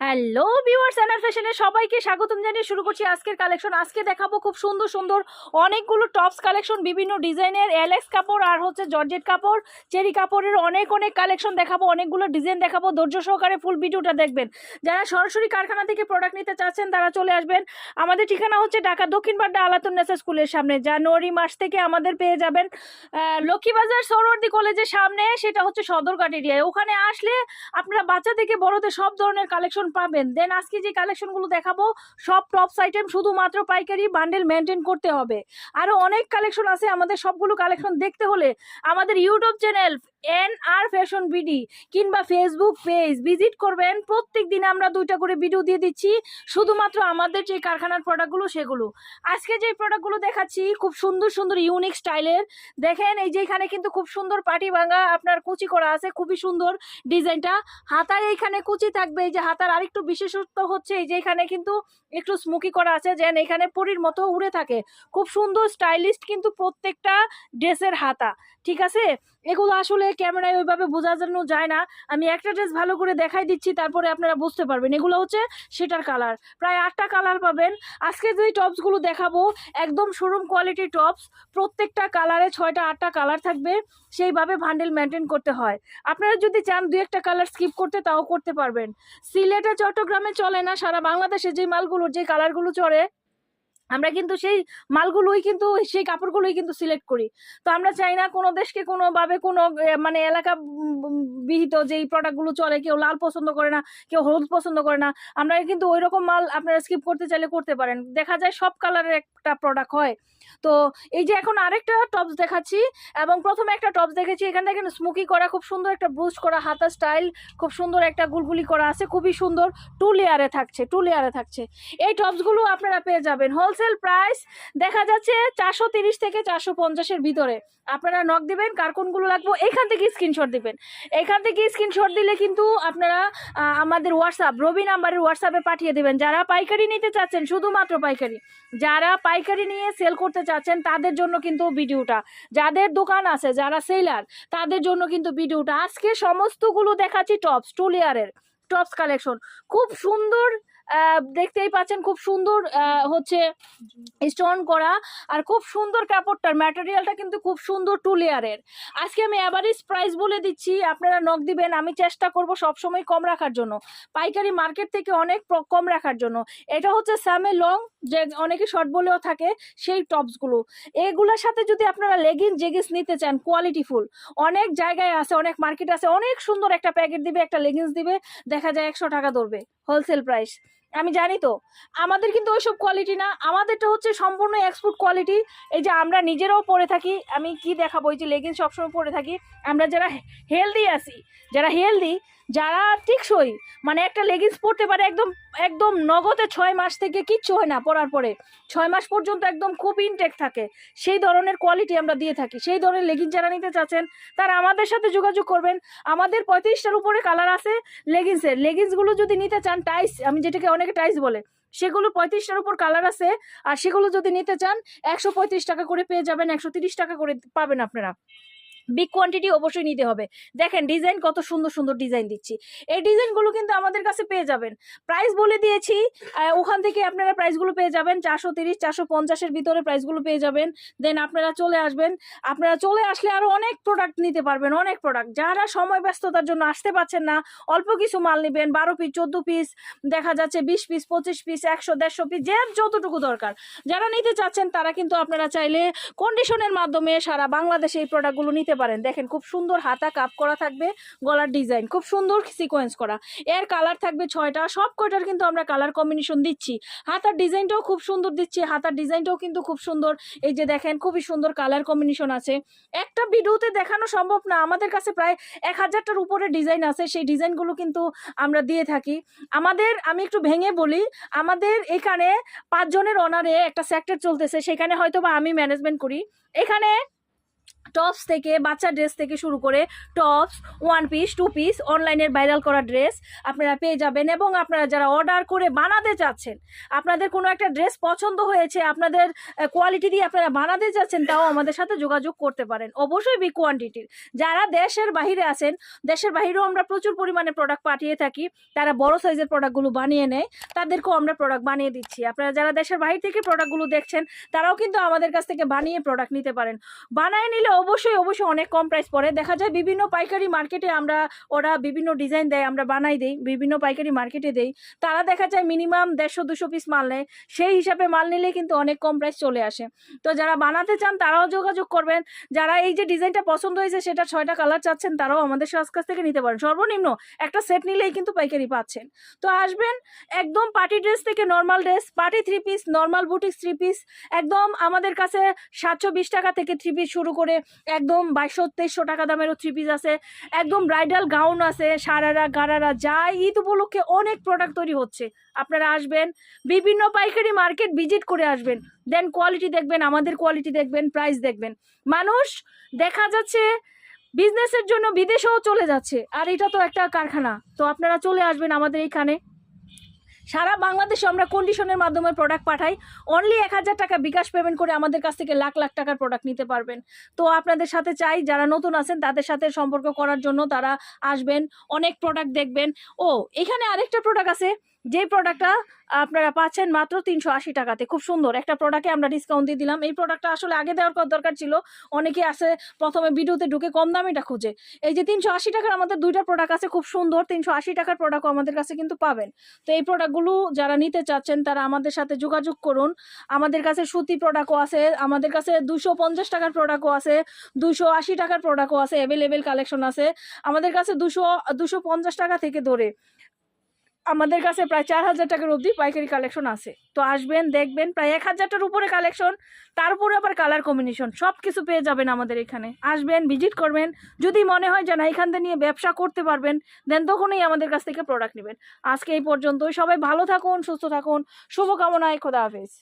Hello viewers অ্যানার ফ্যাশনে সবাইকে স্বাগতম জানিয়ে শুরু করছি আজকের কালেকশন আজকে দেখাবো খুব সুন্দর সুন্দর অনেকগুলো টপস কালেকশন বিভিন্ন ডিজাইনের এলএক্স কাপড় আর হচ্ছে জর্জেট কাপড় চেরি কাপড়ের অনেক অনেক কালেকশন দেখাবো, অনেকগুলো ডিজাইন দেখাবো। ধৈর্য সহকারে ফুল ভিডিওটা দেখবেন। যারা সরাসরি কারখানা থেকে প্রোডাক্ট নিতে চাচ্ছেন, তারা চলে আসবেন। আমাদের ঠিকানা হচ্ছে ঢাকা দক্ষিণ বাড্ডা আলাতুন্নেসা স্কুলের সামনে। জানুয়ারি মাস থেকে আমাদের পেয়ে যাবেন লক্ষ্মীবাজার সরোয়ার্দি কলেজের সামনে, সেটা হচ্ছে সদরঘাট এরিয়ায় ওখানে আসলে আপনারা বাচ্চা থেকে বড়দের সব ধরনের কালেকশন পাবেন। দেন আজকে যে কালেকশনগুলো দেখাবো, সব টপস আইটেম শুধুমাত্র পাইকারি বান্ডেল মেনটেন করতে হবে। আরও অনেক কালেকশন আছে আমাদের সবগুলো কালেকশন দেখতে হলে আমাদের YouTube channel N R fashion BD কিংবা ফেসবুক পেজ ভিজিট করবেন। প্রত্যেক দিন আমরা দুইটা করে ভিডিও দিয়ে দিচ্ছি। শুধুমাত্র আমাদের যে কারখানার প্রোডাক্টগুলো সেগুলো। আজকে যে প্রোডাক্টগুলো দেখাচ্ছি, খুব সুন্দর সুন্দর ইউনিক স্টাইলের দেখেন, এই যে এখানে কিন্তু খুব সুন্দর পাটি ভাঙা আপনার কুচি করা আছে, খুবই সুন্দর ডিজাইনটা। হাতায় এইখানে কুচি থাকবে, এই যে হাতার আরেকটু বিশেষত্ব হচ্ছে, এই যে এখানে কিন্তু একটু স্মুকি করা আছে, যেন এখানে পরির মতো উড়ে থাকে। খুব সুন্দর স্টাইলিস্ট কিন্তু প্রত্যেকটা ড্রেসের হাতা, ঠিক আছে? এগুলো আসলে ক্যামেরায় ওইভাবে বোঝা বোঝানো যায় না। আমি একটা ড্রেস ভালো করে দেখাই দিচ্ছি, তারপরে আপনারা বুঝতে পারবেন। এগুলো হচ্ছে সেটার কালার প্রায় আটটা কালার পাবেন। আজকে যে টপসগুলো দেখাবো, একদম শোরুম কোয়ালিটির টপস প্রত্যেকটা কালারে ছয়টা, আটটা কালার থাকবে। সেইভাবে ভান্ডেল মেনটেন করতে হয়। আপনারা যদি চান দু একটা কালার স্কিপ করতে, তাও করতে পারবেন। সিলেটে, চট্টগ্রামে চলে না, সারা বাংলাদেশে যে মালগুলো, যে কালারগুলো চড়ে আমরা কিন্তু সেই মালগুলোই কিন্তু, সেই কাপড়গুলোই কিন্তু সিলেক্ট করি। তো আমরা চাই না কোনো দেশকে কোনোভাবে কোনো মানে এলাকা বিহিত যেই প্রোডাক্টগুলো চলে, কেউ লাল পছন্দ করে না, কেউ হলুদ পছন্দ করে না, আমরা কিন্তু ওই রকম মাল আপনারা স্কিপ করতে চাইলে করতে পারেন। দেখা যায় সব কালারের একটা প্রোডাক্ট হয়। তো এই যে এখন আরেকটা টপস দেখাচ্ছি, এবং প্রথমে একটা টপস দেখেছি এখানে দেখেন স্মোকি করা, খুব সুন্দর একটা ব্রুজ করা, হাতা স্টাইল খুব সুন্দর একটা গুলগুলি করা আছে, খুবই সুন্দর টু লেয়ারে থাকছে টু লেয়ারে থাকছে। এই টপসগুলো আপনারা পেয়ে যাবেন। হোলসেল প্রাইস দেখা যাচ্ছে চারশো তিরিশ থেকে চারশো পঞ্চাশের ভিতরে। আপনারা নক দিবেন, কার কোনগুলো লাগবে, এখান থেকে স্ক্রিনশট দিবেন। এখান থেকে স্ক্রিনশট দিলে কিন্তু আপনারা আমাদের হোয়াটসঅ্যাপ রবি নাম্বারের হোয়াটসঅ্যাপে পাঠিয়ে দেবেন। যারা পাইকারি নিতে চাচ্ছেন, শুধুমাত্র পাইকারি। যারা পাইকারি নিয়ে সেল করতে চাচ্ছেন, তাদের জন্য কিন্তু ভিডিওটা। যাদের দোকান আছে, যারা সেলার তাদের জন্য কিন্তু ভিডিওটা। আজকে সমস্তগুলো দেখাচ্ছি টপস টু লেয়ারের টপস কালেকশন খুব সুন্দর দেখতেই পাচ্ছেন খুব সুন্দর হচ্ছে স্টোন করা আর খুব সুন্দর কাপড়টার ম্যাটেরিয়ালটা কিন্তু খুব সুন্দর টু লেয়ারের আজকে আমি অ্যাভারেজ প্রাইস বলে দিচ্ছি, আপনারা নখ দিবেন, আমি চেষ্টা করব সবসময় কম রাখার জন্য। পাইকারি মার্কেট থেকে অনেক কম রাখার জন্য। এটা হচ্ছে স্যামে লং যে অনেকে শর্ট বলেও থাকে, সেই টপসগুলো এগুলোর সাথে যদি আপনারা লেগিংস জেগিস নিতে চান কোয়ালিটি ফুল অনেক জায়গায় আছে, অনেক মার্কেট আছে, অনেক সুন্দর একটা প্যাকেট দিবে, একটা লেগিংস দিবে, দেখা যায় একশো টাকা ধরবে হোলসেল প্রাইস আমি জানি তো। আমাদের কিন্তু ওইসব কোয়ালিটি না। আমাদেরটা হচ্ছে সম্পূর্ণ এক্সপোর্ট কোয়ালিটি এই যে আমরা নিজেরাও পরে থাকি, আমি কি দেখাবো? এই যে লেগিংস সবসময় পরে থাকি। আমরা যারা হেলদি আছি, যারা হেলদি যারা টিকসই মানে একটা লেগিংস পরতে পারে একদম একদম নগদে ছয় মাস থেকে কিচ্ছু হয় না পরার পরে। ছয় মাস পর্যন্ত একদম খুব ইনটেক থাকে। সেই ধরনের কোয়ালিটি আমরা দিয়ে থাকি। সেই ধরনের লেগিংস যারা নিতে চাচ্ছেন, তারা আমাদের সাথে যোগাযোগ করবেন। আমাদের পঁয়ত্রিশটার উপরে কালার আছে লেগিংসের লেগিংসগুলো যদি নিতে চান টাইস আমি যেটাকে অনেকে টাইস বলে, সেগুলো পঁয়ত্রিশটার উপর কালার আছে। আর সেগুলো যদি নিতে চান, একশো পঁয়ত্রিশ টাকা করে পেয়ে যাবেন, একশো টাকা করে পাবেন আপনারা। বিগ কোয়ান্টিটি অবশ্যই নিতে হবে। দেখেন ডিজাইন কত সুন্দর সুন্দর ডিজাইন দিচ্ছি। এই ডিজাইনগুলো কিন্তু আমাদের কাছে পেয়ে যাবেন। প্রাইস বলে দিয়েছি ওখান থেকে আপনারা প্রাইসগুলো পেয়ে যাবেন। চারশো তিরিশ, চারশো পঞ্চাশের ভিতরে প্রাইসগুলো পেয়ে যাবেন। দেন আপনারা চলে আসবেন। আপনারা চলে আসলে আরও অনেক প্রোডাক্ট নিতে পারবেন, অনেক প্রোডাক্ট যারা সময় ব্যস্ততার জন্য আসতে পারছেন না, অল্প কিছু মাল নেবেন, বারো পিস চোদ্দ পিস দেখা যাচ্ছে বিশ পিস পঁচিশ পিস একশো, দেড়শো পিস যে যতটুকু দরকার। যারা নিতে চাচ্ছেন, তারা কিন্তু আপনারা চাইলে কন্ডিশনের মাধ্যমে সারা বাংলাদেশে এই প্রোডাক্টগুলো নিতে পারেন। দেখেন খুব সুন্দর হাতা কাপ করা থাকবে, গলার ডিজাইন খুব সুন্দর সিকোয়েন্স করা। এর কালার থাকবে ছয়টা, সব কয়টার কিন্তু আমরা কালার কম্বিনেশন দিচ্ছি। হাতার ডিজাইনটাও খুব সুন্দর দিচ্ছি, হাতার ডিজাইনটাও কিন্তু খুব সুন্দর। এই যে দেখেন, খুবই সুন্দর কালার কম্বিনেশন আছে। একটা ভিডিওতে দেখানো সম্ভব না, আমাদের কাছে প্রায় এক হাজারটার উপরে ডিজাইন আছে, সেই ডিজাইনগুলো কিন্তু আমরা দিয়ে থাকি। আমাদের, আমি একটু ভেঙে বলি, আমাদের এখানে পাঁচজনের অনারে একটা সেক্টর চলতেছে, সেখানে হয়তো বা আমি ম্যানেজমেন্ট করি। এখানে টপস থেকে, বাচ্চা ড্রেস থেকে শুরু করে tops one piece two piece অনলাইনের ভাইরাল করা ড্রেস আপনারা পেয়ে যাবেন এবং আপনারা যারা অর্ডার করে বানাতে চাচ্ছেন, আপনাদের কোনো একটা ড্রেস পছন্দ হয়েছে, আপনাদের কোয়ালিটি দিয়ে আপনারা বানাতে চাচ্ছেন, তাও আমাদের সাথে যোগাযোগ করতে পারেন। অবশ্যই বি কোয়ান্টিটির যারা দেশের বাইরে আছেন, দেশের বাইরেও আমরা প্রচুর পরিমাণে প্রোডাক্ট পাঠিয়ে থাকি, তারা বড় সাইজের প্রোডাক্টগুলো বানিয়ে নেয়, তাদেরকেও আমরা প্রোডাক্ট বানিয়ে দিচ্ছি। আপনারা যারা দেশের বাইরে থেকে প্রোডাক্টগুলো দেখছেন, তারাও কিন্তু আমাদের কাছ থেকে বানিয়ে প্রোডাক্ট নিতে পারেন। বানায় নিলে অবশ্যই অবশ্যই অনেক কম প্রাইস পড়ে। দেখা যায় বিভিন্ন পাইকারি মার্কেটে আমরা, ওরা বিভিন্ন ডিজাইন দেয়, আমরা বানাই দেই, বিভিন্ন পাইকারি মার্কেটে দেই। তারা দেখা যায় মিনিমাম দেড়শো, দুশো পিস মাল নেয়। সেই হিসাবে মাল নিলে কিন্তু অনেক কম প্রাইস চলে আসে। তো যারা বানাতে চান, তারাও যোগাযোগ করবেন। যারা এই যে ডিজাইনটা পছন্দ হয়েছে, সেটা ছয়টা কালার চাচ্ছেন, তারাও আমাদের কাছ থেকে নিতে পারেন। সর্বনিম্ন একটা সেট নিলেই কিন্তু পাইকারি পাচ্ছেন। তো আসবেন, একদম পার্টি ড্রেস থেকে normal dress party three piece normal boutique three piece একদম আমাদের কাছে সাতশো, বিশ টাকা থেকে থ্রি পিস শুরু করে একদম বাইশশো, তেইশশো টাকা দামেরও থ্রি পিস আছে। একদম ব্রাইডাল গাউন আছে, সারারা, গারারা যা ঈদ উপলক্ষে অনেক প্রোডাক্ট তৈরি হচ্ছে। আপনারা আসবেন, বিভিন্ন পাইকারি মার্কেট ভিজিট করে আসবেন। দেন কোয়ালিটি দেখবেন, আমাদের কোয়ালিটি দেখবেন প্রাইস দেখবেন। মানুষ, দেখা যাচ্ছে বিজনেসের জন্য বিদেশেও চলে যাচ্ছে। আর এটা তো একটা কারখানা। তো আপনারা চলে আসবেন আমাদের এইখানে সারা বাংলাদেশে আমরা কন্ডিশনের মাধ্যমে প্রোডাক্ট পাঠাই। অনলি এক হাজার টাকা বিকাশ পেমেন্ট করে আমাদের কাছ থেকে লাখ লাখ টাকার প্রোডাক্ট নিতে পারবেন। তো আপনাদের সাথে চাই, যারা নতুন আছেন, তাদের সাথে সম্পর্ক করার জন্য তারা আসবেন, অনেক প্রোডাক্ট দেখবেন। ও, এখানে আরেকটা প্রোডাক্ট আছে। যে প্রোডাক্টটা আপনারা পাচ্ছেন মাত্র তিনশো আশি টাকাতে, খুব সুন্দর। একটা প্রোডাক্টে আমরা ডিসকাউন্ট দিয়ে দিলাম। এই প্রোডাক্টটা আসলে আগে দেওয়ার কর- দরকার ছিল। অনেকে আসে প্রথমে ভিডিওতে ঢুকে কম দামিটা খুঁজে। এই যে তিনশো আশি টাকার আমাদের দুইটা প্রোডাক্ট আছে, খুব সুন্দর। তিনশো আশি টাকার প্রোডাক্টও আমাদের কাছে কিন্তু পাবেন। তো এই প্রোডাক্টগুলো যারা নিতে চাচ্ছেন, তারা আমাদের সাথে যোগাযোগ করুন। আমাদের কাছে সুতি প্রোডাক্টও আছে, আমাদের কাছে দুশো পঞ্চাশ টাকার প্রোডাক্টও আছে দুশো আশি টাকার প্রোডাক্টও আছে অ্যাভেলেবেল কালেকশন আছে। আমাদের কাছে দুশো দুশো পঞ্চাশ টাকা থেকে ধরে। আমাদের কাছে প্রায় চার হাজার টাকার অবধি পাইকারি কালেকশন আছে। তো আসবেন, দেখবেন, প্রায় এক হাজারটার উপরে কালেকশন তার উপরে আবার কালার কম্বিনেশন সব কিছু পেয়ে যাবেন আমাদের এখানে। আসবেন ভিজিট করবেন, যদি মনে হয় যে না, এখান থেকে নিয়ে ব্যবসা করতে পারবেন দেন তখনই আমাদের কাছ থেকে প্রোডাক্ট নেবেন। আজকে এই পর্যন্তই, সবাই ভালো থাকুন, সুস্থ থাকুন, শুভকামনায় খোদা হাফেজ।